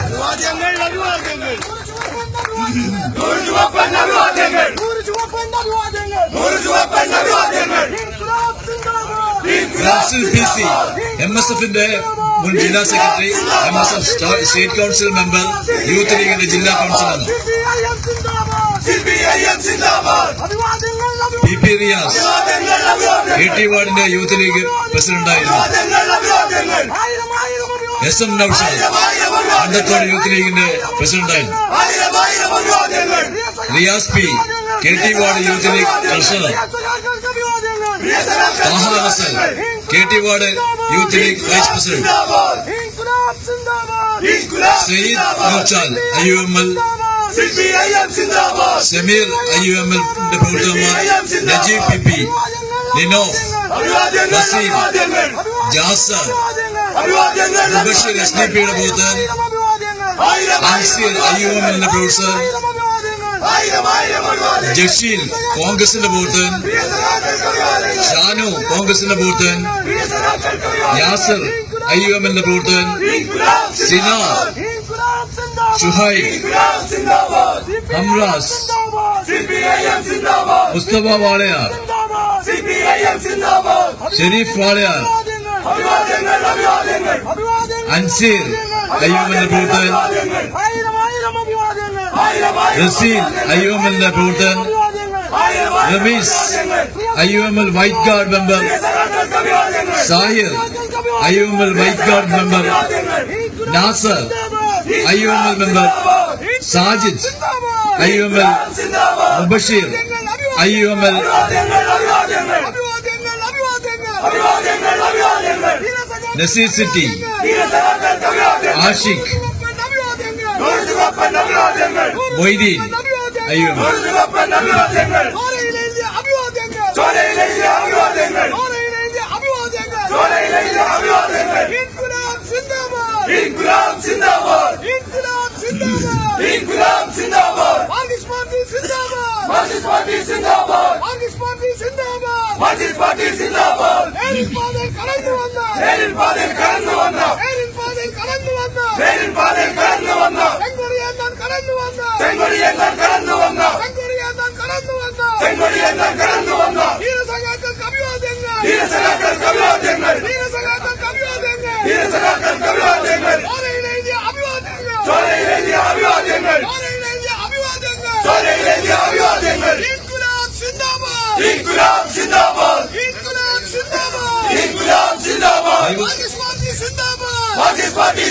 അഭിവാദ്യങ്ങൾ അഭിവാദ്യങ്ങൾ നൂറ് ചുവപ്പൻ അഭിവാദ്യങ്ങൾ നൂറ് ചുവപ്പൻ അഭിവാദ്യങ്ങൾ നൂറ് ചുവപ്പൻ സി എം എസ് എഫിന്റെ മുൻ ജില്ലാ secretary M S F state council member youth ലീഗിന്റെ ജില്ലാ സിന്ദാബാദ് സി പി റിയാസ് അഭിവാദ്യങ്ങൾ ടി വാർഡിന്റെ യൂത്ത് ലീഗ് പ്രസിഡന്റായിരുന്നു. അഭിവാദ്യങ്ങൾ അഭിവാദ്യങ്ങൾ ആയിരം ആയിരം അഭിവാദ്യങ്ങൾ എസ് എം നൌഷാദ് ആയിരം അണ്ടത്തോട് അഭിവാദ്യങ്ങൾ യൂത്ത് ലീഗിന്റെ പ്രസിഡന്റായിരുന്നു ആയിരം ആയിരം അഭിവാദ്യങ്ങൾ Riyas P K T ward youth league treasurer സഖാക്കൾക്ക് അഭിവാദ്യങ്ങൾ Thaha Hasan K T ward youth league vice president Zindabad inquilab Zindabad inquilab Sayyid Noochal I U M L C P I M Zindabad Sameer I U M എല്ലിന്റെ പ്രവർത്തകന്മാർ Najeeb P P നിനോഫ് അഭിവാദ്യങ്ങൾ Naseem. Jasar Mubasheer S D പിയുടെ booth ആയിരം ആയിരം അഭിവാദ്യങ്ങൾ. ജഷീൽ കോൺഗ്രസിന്റെ അഭിവാദ്യങ്ങൾ ഷാനു കോൺഗ്രസിന്റെ അഭിവാദ്യങ്ങൾ യാസർ ഐ ബൂത്ത് സിന ഷുഹൈബ് ഹംറാസ് മുസ്തഫ വാളയാർ ഷെരീഫ് വാളയാർ അൻസീർ എല്ലിന്റെ പ്രവർത്തകൻ റസീൽ എം പ്രവർത്തകൻ Ramees L white guard member. Sahir I U M L white guard member. Nasar I U member. Sajid L Mubasheer I necessity, Ashik, Moideen, Ayyub. ഇൻകുലാബ് സിന്ദാബാദ്. ഇൻകുലാബ് സിന്ദാബാദ്. ഇൻകുലാബ് സിന്ദാബാദ്. പാർട്ടി സിന്ദാബാദ്. പാർട്ടി